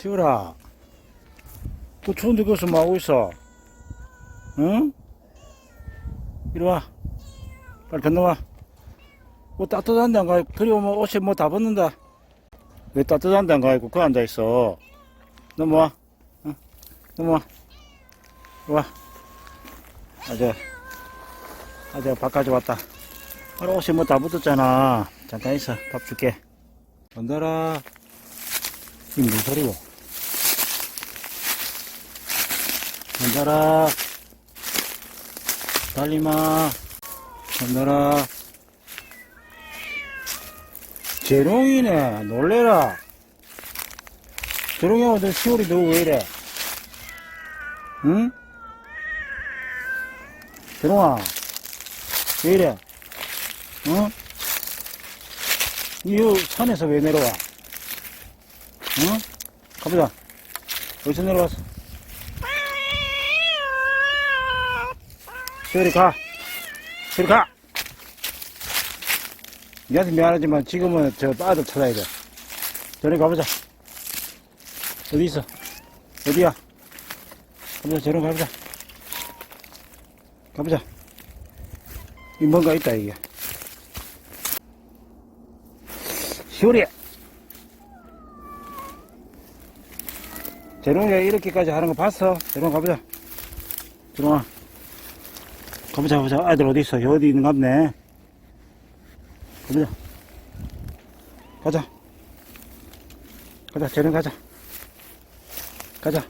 시우라, 그 추운데 거기서 뭐 하고 있어? 응? 이리 와. 빨리 건너와. 뭐 따뜻한 데 안 가, 그리 오면 옷이 뭐다 벗는다. 왜 따뜻한 데 안 가 있고 그 앉아있어? 넘어와. 응? 넘어와. 와. 아재, 아재 밥까지 왔다. 바로 옷이 뭐다 붙었잖아. 잠깐 있어. 밥 줄게. 건너라. 이 무슨 소리고? 건너라. 달리마. 건너라. 재롱이네. 놀래라. 재롱이하고 너 시월이 너 왜 이래? 응? 재롱아. 왜 이래? 응? 이 산에서 왜 내려와? 응? 가보자. 어디서 내려왔어? 저리 가. 저리 가. 니한테 미안하지만 지금은 저 아들 찾아야 돼. 저리 가보자. 어디 있어? 어디야? 가보자. 저리 가보자. 가보자. 이 뭔가 있다 이게. 시오리. 재롱이가 이렇게까지 하는 거 봤어? 재롱 가보자. 재롱아. 가보자, 가보자. 아들 어디 있어? 어디 있는 가 없네. 가보자. 가자. 가자, 재롱 가자. 가자.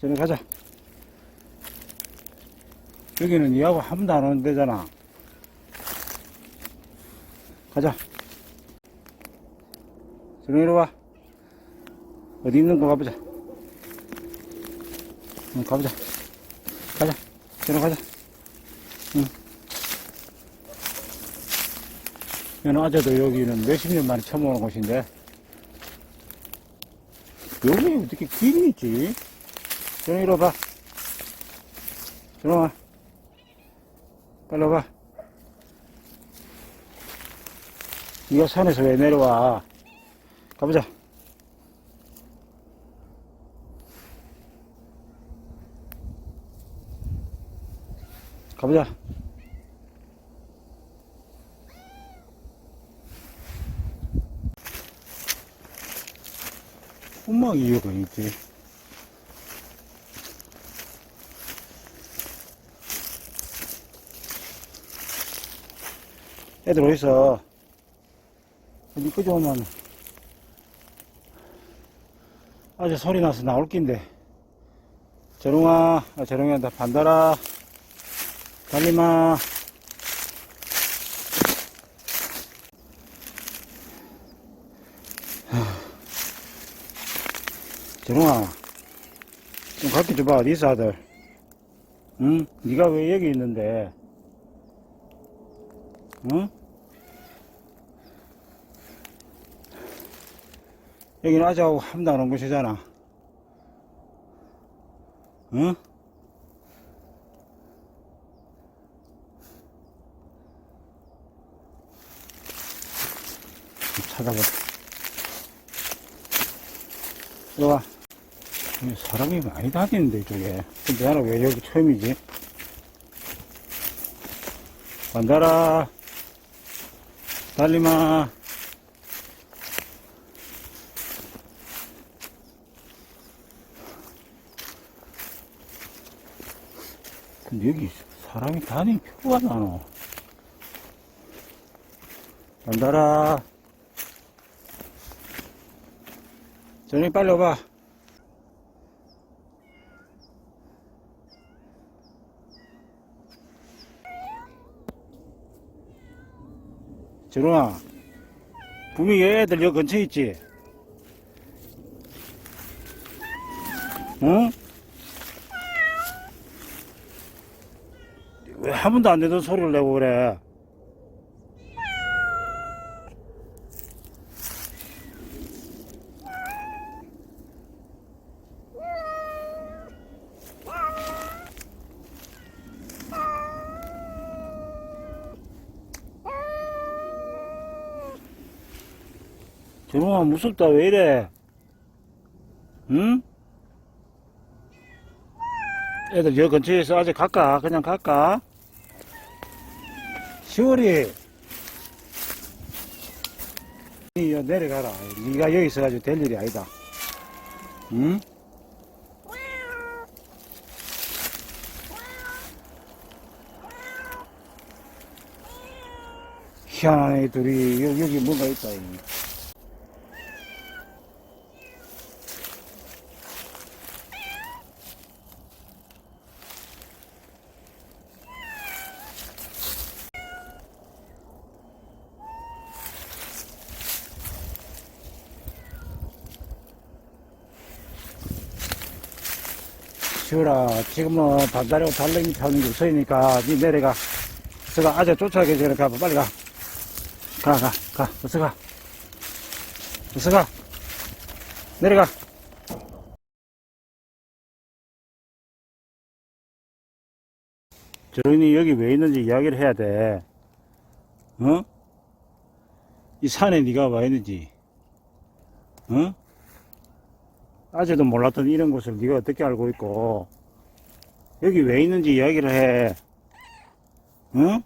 재롱 가자. 여기는 니하고 한 번도 안 오는 데잖아. 가자. 재롱 이리 와. 어디 있는 거 가보자. 응, 가보자. 가자. 재롱 가자. 응. 여는 아재도 여기는 몇십 년 만에 처음 오는 곳인데. 여기 어떻게 길이 있지? 재롱 이리 와봐. 재롱아. 빨리 와봐. 네가 산에서 왜 내려와? 가보자. 가보자. 엄마 이유가 있지. 애들 어딨어? 어디 끄져 오면 아주 소리 나서 나올 낀데. 저롱아, 아, 저롱이한테 반달아. 달리마. 재롱아, 좀 가르쳐 줘봐. 어디 있어, 아들? 응? 네가 왜 여기 있는데? 응? 여기는 안온 곳이잖아. 응? 찾아보자. 이리 와. 여기 사람이 많이 다니는데, 이쪽에. 근데 나는 왜 여기 처음이지? 간다라. 달리마. 근데 여기 사람이 다니는 표가 나노. 간다라. 저녁 빨리 와봐. 저롱아, 분명히 애들 여기 근처에 있지? 응? 왜 한 번도 안 내던 소리를 내고 그래? 저놈아 무섭다 왜 이래 응? 애들 여 근처에서 아직 갈까? 그냥 갈까? 시월이 니 내려가라. 네가 여기 있어가지고 될 일이 아니다. 응? 희한한 애들이 여기 뭔가 있다. 이. 시우라 지금은 반다리고 달랭이 타는 게 없으니까 니 내려가 어서가 아재 쫓아가기 전에 가봐 빨리 가 가, 가, 가, 어서 가. 어서 가. 내려가. 저런이 여기 왜 있는지 이야기를 해야 돼. 어? 이 산에 네가 와 있는지. 어? 아재도 몰랐던 이런 곳을 네가 어떻게 알고 있고. 여기 왜 있는지 이야기를 해. 응?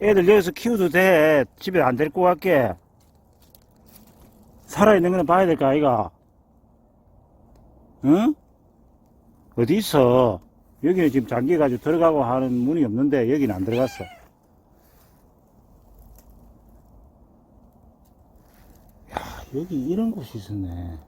애들 여기서 키워도 돼. 집에 안 데리고 갈게. 살아있는 거는 봐야 될 거 아이가? 응? 어디 있어? 여기는 지금 잠겨가지고 들어가고 하는 문이 없는데 여기는 안 들어갔어. 야, 여기 이런 곳이 있었네.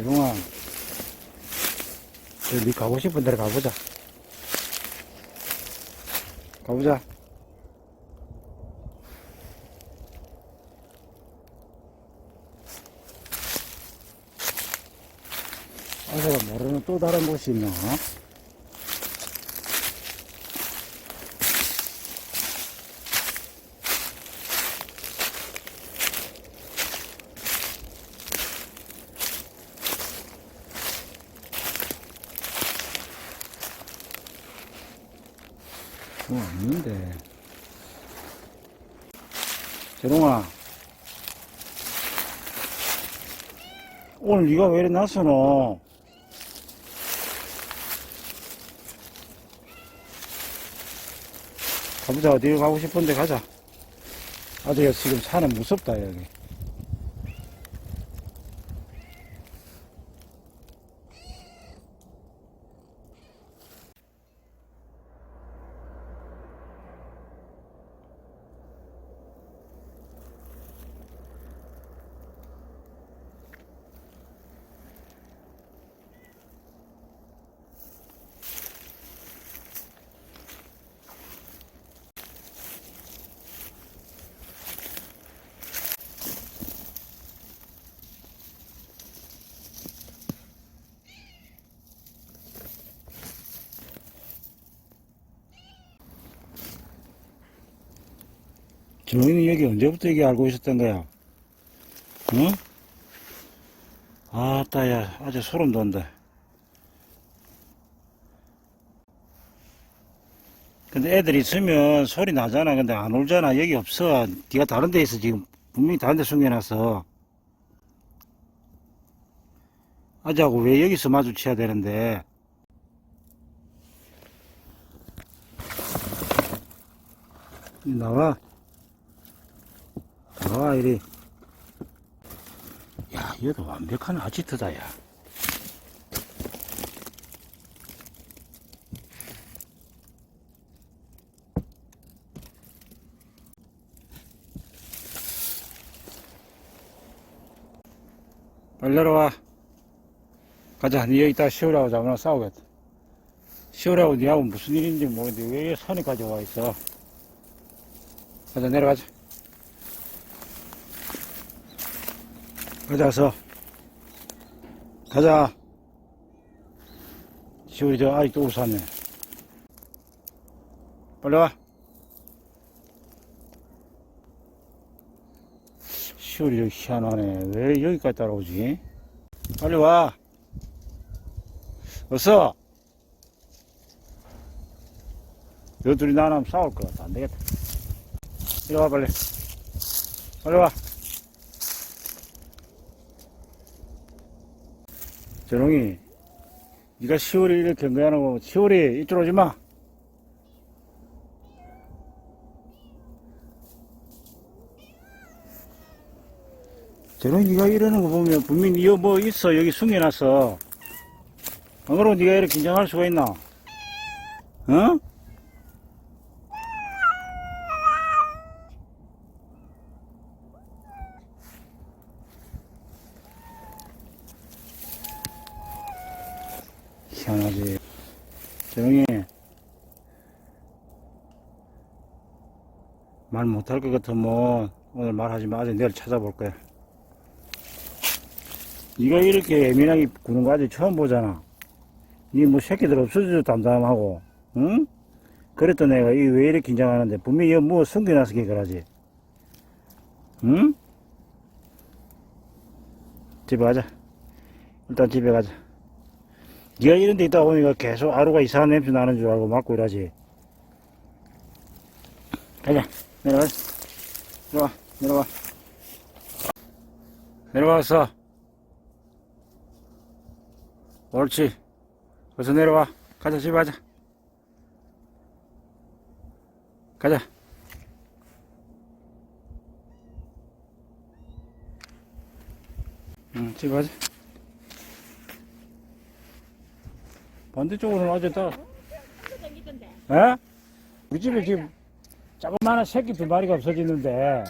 대동아, 저네 가고 싶은 데로 가보자. 가보자. 아저가 모르는 또 다른 곳이 있나? 뭐 없는데. 재롱아. 오늘 네가 왜 이래 났어노? 가보자. 어디 가고 싶은데 가자. 아주 지금 산은 무섭다, 여기. 정인이 여기 언제부터 여기 알고 있었던 거야? 응? 아따야, 아주 소름 돋는다. 근데 애들 있으면 소리 나잖아. 근데 안 울잖아. 여기 없어. 네가 다른 데 있어. 지금 분명히 다른 데 숨겨놨어. 아자고 왜 여기서 마주쳐야 되는데. 나와. 나와, 이리. 야, 얘도 완벽한 아지트다, 야. 빨리 내려와. 가자, 니 여기 있다 시우라고 잡으나 싸우겠다. 시우라고 니하고 무슨 일인지 모르겠는데 왜 산에까지 와 있어? 가자, 내려가자. 가자서. 가자. 시우리 저 아직도 우산네. 빨리 와. 시월이 여기 희한하네. 왜 여기까지 따라오지? 빨리 와. 어서. 요 둘이 나랑 싸울 것 같아. 안 되겠다. 이리 와, 빨리. 빨리 와. 저롱이, 네가 시월이 이렇게 한 거야, 고 시월이 이쪽으로 오지 마. 저런 네가 이러는 거 보면 분명히 이거 뭐 있어 여기 숨겨놨어 안 그러면 네가 이렇게 긴장할 수가 있나 어? 희한하지 조용히 말 못할 것 같으면 오늘 말하지 마 아직 내일 찾아볼 거야 네가 이렇게 예민하게 구는 거 아직 처음 보잖아. 이뭐 새끼들 없어져도 담담하고, 응? 그랬던 내가 이 왜 이렇게 긴장하는데 분명히 이거 뭐 숨겨놔서 그러지. 응? 집에 가자. 일단 집에 가자. 네가 이런 데 있다 보니까 계속 하루가 이상한 냄새 나는 줄 알고 맡고 이러지. 가자. 내려가. 내려와. 내려와. 내려와서. 옳지. 어서 내려와. 가자, 집에 가자. 가자. 응, 집에 가자. 반대쪽으로는 어제 또, 에? 우리 집에 지금 조그마한 새끼 두 마리가 없어지는데,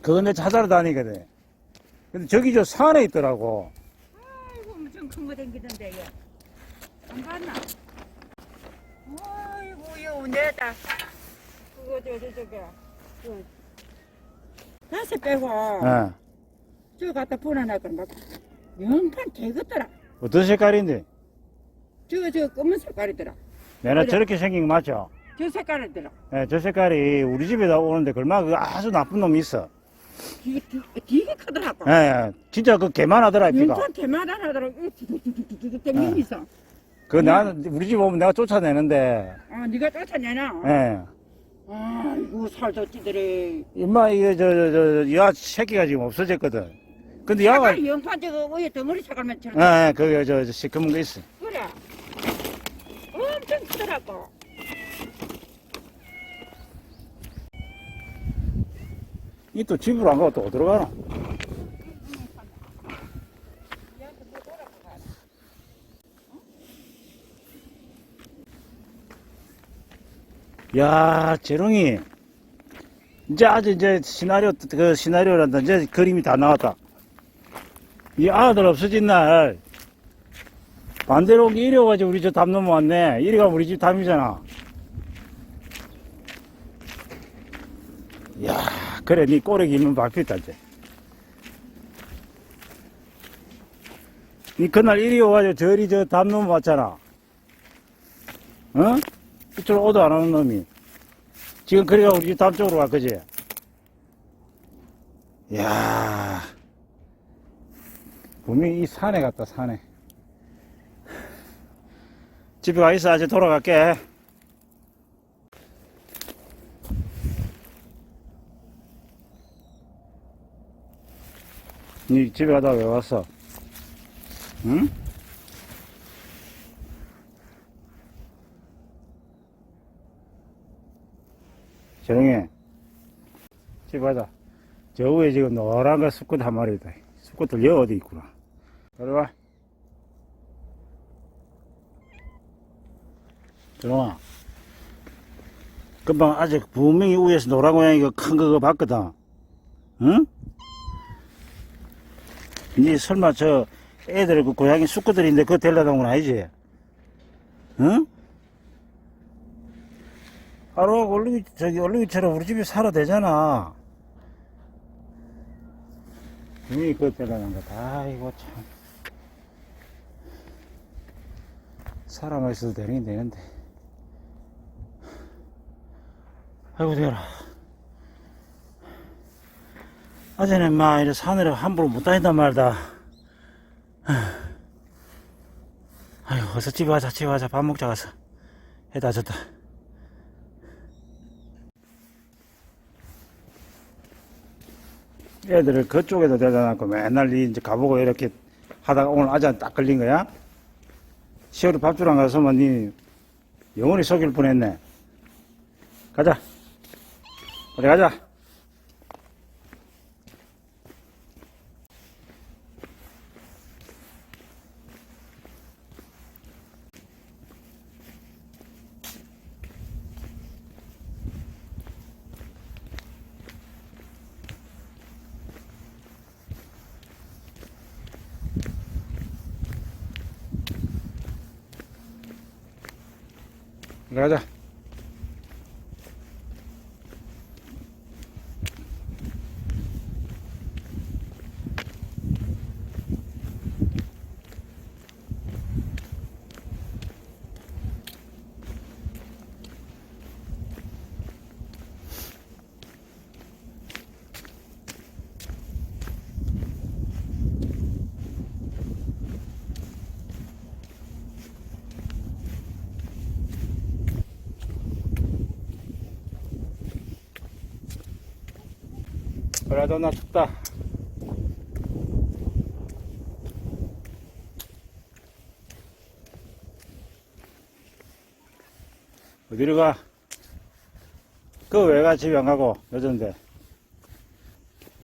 그거 내 찾아러 다니거든. 근데 저기 저 산에 있더라고. 아이고 엄청 큰 거 댕기던데 얘. 안 봤나? 아이고 요 내다 그거 저저 저게 그 다섯 빼고 예. 저 갖다 그럼 막 영판 되겠더라 어떤 색깔인데? 저거 저 검은 색깔이더라 내가 그래. 저렇게 생긴 거 맞죠? 저 색깔이더라 예, 저 색깔이 우리 집에 다 오는데 얼마나 그 아주 나쁜 놈이 있어. 되게 되게- 되게 크더라고 예, 예. 진짜 그 개만하더라, 피가. 영판 대만한 하더라 두두두두두 땡기기 있어 그 나는 우리 집 오면 내가 쫓아내는데, 아 네가 쫓아내나 예. 아이고 살도 찌들이 임마, 이게 저, 저, 저, 야 새끼가 지금 없어졌거든. 근데 야가, 예, 색깔이 영판 저거 위에 덩어리 색깔만 저렇게 예, 그, 저, 저, 시커먼 거 있어. 그래. 엄청 크더라고. 이 또 집으로 안 가고 또 어디로 가노? 야, 재롱이. 이제 아주 이제 시나리오, 그 시나리오란다. 이제 그림이 다 나왔다. 이 아들 없어진 날, 반대로 이리 와가지고 우리 저담 넘어왔네. 이리가 우리 집 담이잖아. 야, 그래, 니 꼬리 길면 밟혔다, 이제. 니 그날 이리 와가지고 저리 저담 넘어왔잖아. 어? 이쪽으로 오도 안 오는 놈이. 지금 그래가 우리 집담 쪽으로 와, 그지? 야 분명히 이 산에 갔다, 산에. 집에 가 있어, 아직 돌아갈게. 니 집에 가다가 왜 왔어? 응? 조용해. 집에 가자. 저 위에 지금 노란 거 수컷 한 마리 있다. 수컷들 여 어디 있구나. 이리 와. 조용아. 금방 아직 분명히 위에서 노란 고양이가 큰 거 봤거든. 응? 니 설마 저 애들 그 고양이 수컷들인데 그거 데려다 온건 아니지? 응? 하루 얼룩이 저기 얼룩이처럼 우리 집에 살아 되잖아. 이 그거 데려다 놓은 거다. 아이고 참. 사람만 있어도 되긴 되는데. 아이고, 되라. 어제는 막 이래 산으로 함부로 못 다닌단 말다. 아이고, 어서 집에 가자, 집에 가자. 밥 먹자, 가서. 해다 졌다. 애들을 그쪽에다 대다 놨고 맨날 니 이제 가보고 이렇게 하다가 오늘 아재 딱 걸린 거야? 시월이 밥주랑 가서만 니 영원히 속일 뻔했네. 가자. 우리 가자. 우 그래도 나 춥다. 어디로 가? 그왜 가? 집에 안 가고, 늦었는데.